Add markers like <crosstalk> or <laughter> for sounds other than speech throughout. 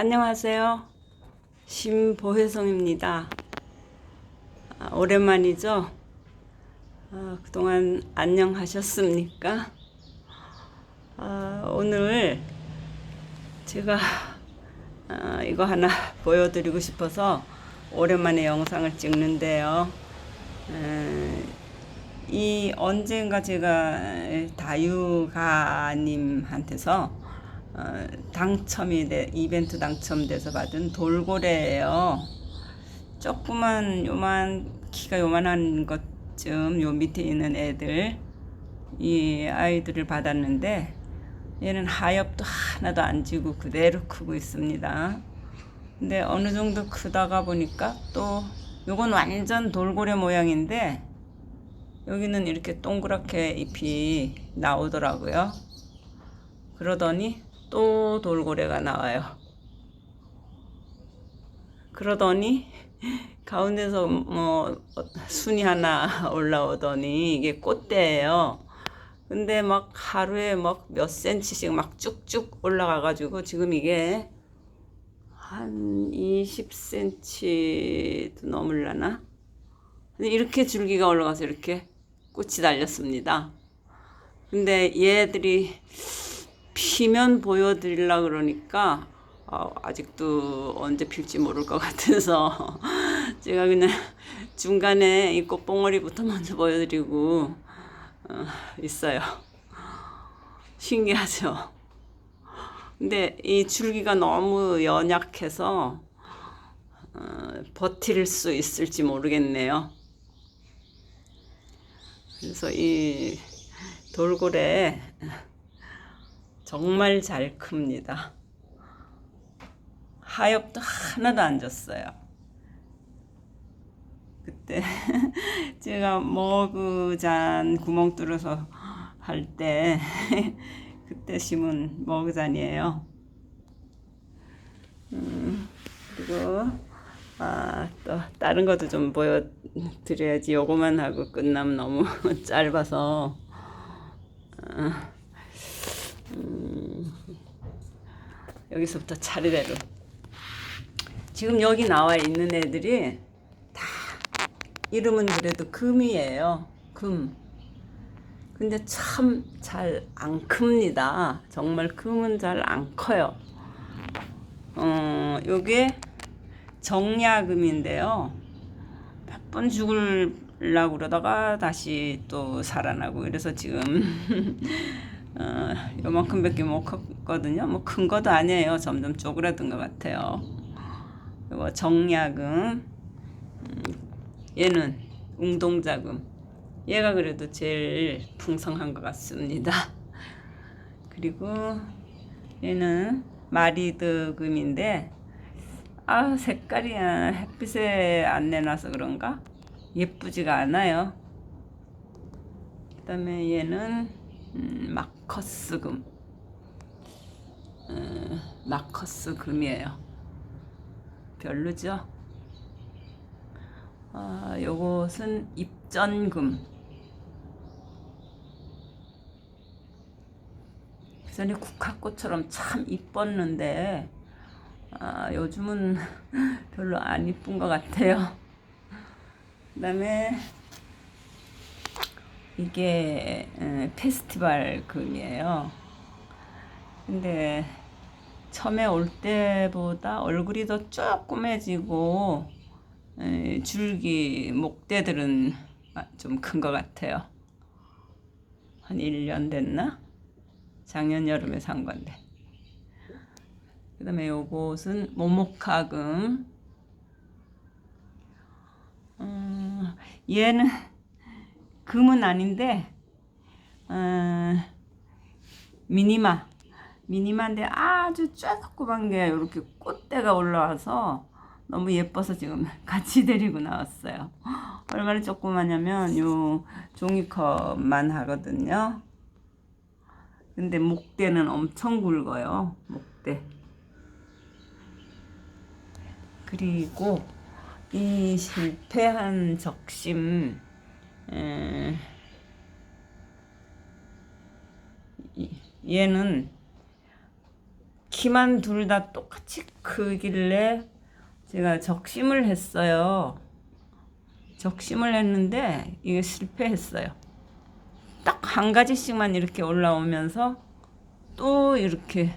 안녕하세요. 심보혜성입니다. 아, 오랜만이죠? 아, 그동안 안녕하셨습니까? 아, 오늘 제가 아, 이거 하나 <laughs> 보여드리고 싶어서 오랜만에 영상을 찍는데요. 에, 이 언젠가 제가 다유가님한테서 어, 당첨이 돼 이벤트 당첨돼서 받은 돌고래예요. 조그만 요만 키가 요만한 것쯤 요 밑에 있는 애들 이 아이들을 받았는데 얘는 하엽도 하나도 안 지고 그대로 크고 있습니다. 근데 어느 정도 크다가 보니까 또 요건 완전 돌고래 모양인데 여기는 이렇게 동그랗게 잎이 나오더라고요. 그러더니 또 돌고래가 나와요. 그러더니 가운데서 뭐 순이 하나 <laughs> 올라오더니 이게 꽃대예요. 근데 막 하루에 막 몇 센치씩 막 쭉쭉 올라가 가지고 지금 이게 한 20cm도 넘을라나? 이렇게 줄기가 올라가서 이렇게 꽃이 달렸습니다. 근데 얘들이 피면 보여드리려 그러니까 어, 아직도 언제 필지 모를 것 같아서 <laughs> 제가 그냥 중간에 이 꽃봉오리부터 먼저 보여드리고 어, 있어요. <laughs> 신기하죠? 근데 이 줄기가 너무 연약해서 어, 버틸 수 있을지 모르겠네요. 그래서 이 돌고래 정말 잘 큽니다. 하엽도 하나도 안 졌어요. 그때 <laughs> 제가 머그잔 구멍 뚫어서 할 때 <laughs> 그때 심은 머그잔이에요. 음, 그리고 아, 또 다른 것도 좀 보여드려야지. 요거만 하고 끝나면 너무 <laughs> 짧아서. 아, 여기서부터 차례대로. 지금 여기 나와 있는 애들이 다 이름은 그래도 금이에요. 금. 근데 참 잘 안 큽니다. 정말 금은 잘 안 커요. 어, 요게 정약금인데요. 몇 번 죽을라고 그러다가 다시 또 살아나고 이래서 지금 <laughs> 어, 요만큼밖에 못 컸거든요. 뭐 큰 것도 아니에요. 점점 쪼그라든 것 같아요. 이거 정약금, 음, 얘는 웅동자금. 얘가 그래도 제일 풍성한 것 같습니다. <laughs> 그리고 얘는 마리드금인데 아 색깔이 아, 햇빛에 안 내놔서 그런가 예쁘지가 않아요. 그다음에 얘는 음, 마커스금, 음, 마커스 금이에요. 별로죠? 아, 요것은 입전금. 전에 국화꽃처럼 참 이뻤는데 아, 요즘은 <laughs> 별로 안 이쁜 것 같아요. 그다음에 이게 에, 페스티벌 금이에요. 근데 처음에 올 때보다 얼굴이 더 조그매지고 에, 줄기 목대들은 좀 큰 것 같아요. 한 1년 됐나? 작년 여름에 산 건데. 그 다음에 요것은 모모카금. 음, 얘는 금은 아닌데, 어, 미니마. 미니마인데 아주 쬐끄만 게 이렇게 꽃대가 올라와서 너무 예뻐서 지금 <laughs> 같이 데리고 나왔어요. 얼마나 조그마냐면 요 종이컵만 하거든요. 근데 목대는 엄청 굵어요. 목대. 그리고 이 실패한 적심 얘는 키만 둘 다 똑같이 크길래 제가 적심을 했어요. 적심을 했는데 이게 실패했어요. 딱 한 가지씩만 이렇게 올라오면서 또 이렇게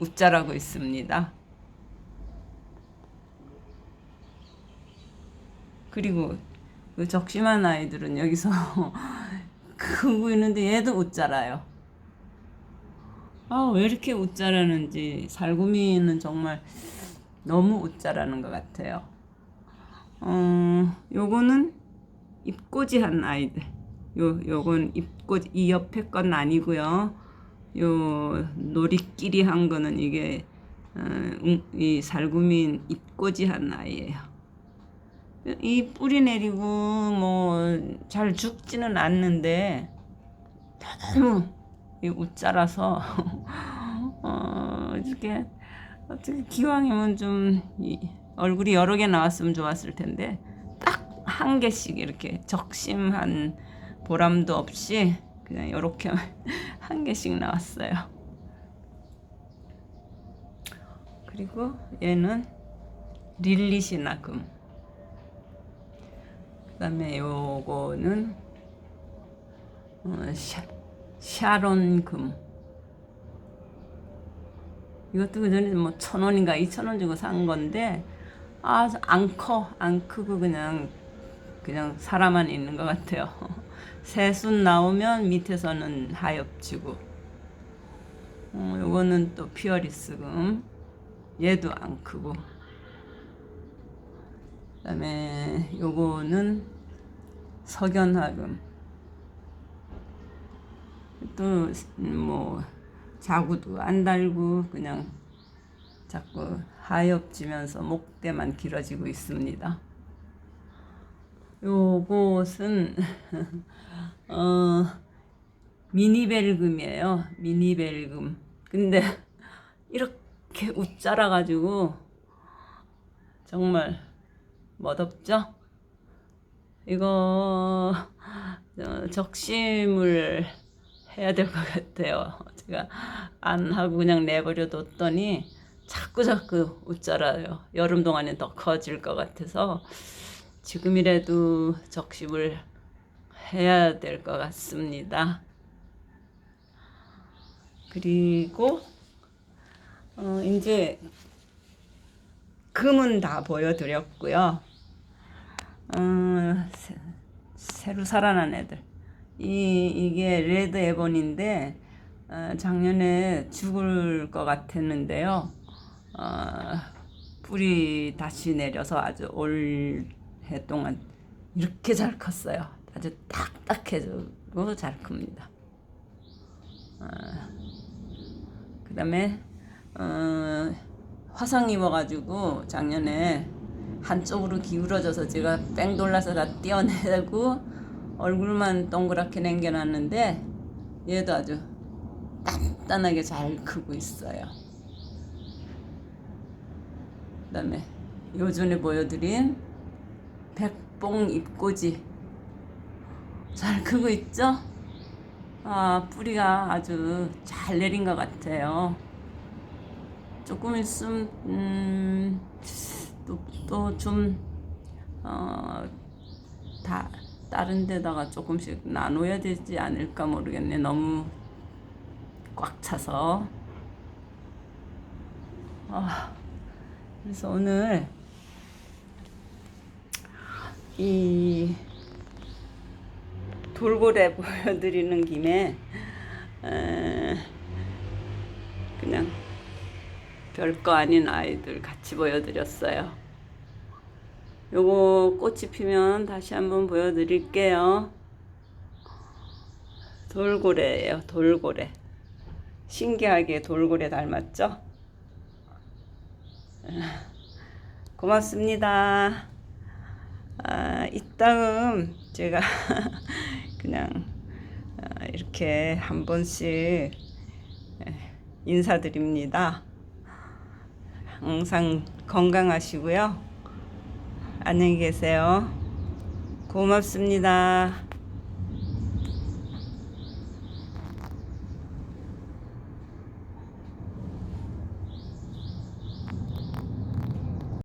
웃자라고 있습니다. 그리고 그 적심한 아이들은 여기서 <laughs> 크고 있는데 얘도 웃자라요. 아, 왜 이렇게 웃자라는지 살구미는 정말 너무 웃자라는 것 같아요. 어, 요거는 입꼬지한 아이들. 요, 요건 입꼬지, 이 옆에 건 아니고요. 요 놀이끼리 한 거는 이게 어, 웅- 이 살구민 입꼬지한 아이예요. 이 뿌리 내리고 뭐 잘 죽지는 않는데 너무 이 웃자라서 <laughs> 어 이렇게 어떻게 기왕이면 좀이 얼굴이 여러 개 나왔으면 좋았을 텐데 딱 한 개씩 이렇게 적심한 보람도 없이 그냥 이렇게 <laughs> 한 개씩 나왔어요. 그리고 얘는 릴리시나 금. 그다음에 요거는 어, 샤, 샤론금. 이것도 그전에 뭐 천 원인가 이천 원 주고 산 건데 아안 커, 안 크고 그냥 그냥 사람만 있는 것 같아요. <laughs> 새순 나오면 밑에서는 하엽지고. 어, 요거는 또 피어리스금. 얘도 안 크고. 그 다음에 요거는 석연화금. 또 뭐 자구도 안 달고 그냥 자꾸 하엽지면서 목대만 길어지고 있습니다. 요것은 <laughs> 어 미니벨금이에요. 미니벨금. 근데 이렇게 웃자라 가지고 정말 멋없죠? 이거 어, 적심을 해야 될 것 같아요. 제가 안 하고 그냥 내버려 뒀더니 자꾸 자꾸 웃자라요. 여름 동안에 더 커질 것 같아서 지금이라도 적심을 해야 될 것 같습니다. 그리고 어, 이제 금은 다 보여드렸고요. 어, 새, 새로 살아난 애들. 이 이게 레드 에본인데 어, 작년에 죽을 것 같았는데요. 어, 뿌리 다시 내려서 아주 올해 동안 이렇게 잘 컸어요. 아주 딱딱해지고 잘 큽니다. 어, 그 다음에 어, 화상 입어가지고 작년에 한쪽으로 기울어져서 제가 뺑 돌라서 다 떼어내고 얼굴만 동그랗게 남겨놨는데 얘도 아주 단단하게 잘 크고 있어요. 그 다음에 요전에 보여드린 백봉 잎꽂이 잘 크고 있죠? 아 뿌리가 아주 잘 내린 것 같아요. 조금 있으면 음, 또좀 어, 다 다른 데다가 조금씩 나눠야 되지 않을까 모르겠네. 너무 꽉 차서. 아, 그래서 오늘 이 돌고래 <laughs> 보여드리는 김에 에, 그냥 별거 아닌 아이들 같이 보여드렸어요. 요거 꽃이 피면 다시 한번 보여드릴게요. 돌고래예요, 돌고래. 신기하게 돌고래 닮았죠? <laughs> 고맙습니다. 아, 이따금 제가 <laughs> 그냥 아, 이렇게 한 번씩 인사드립니다. 항상 건강하시고요. 안녕히 계세요. 고맙습니다.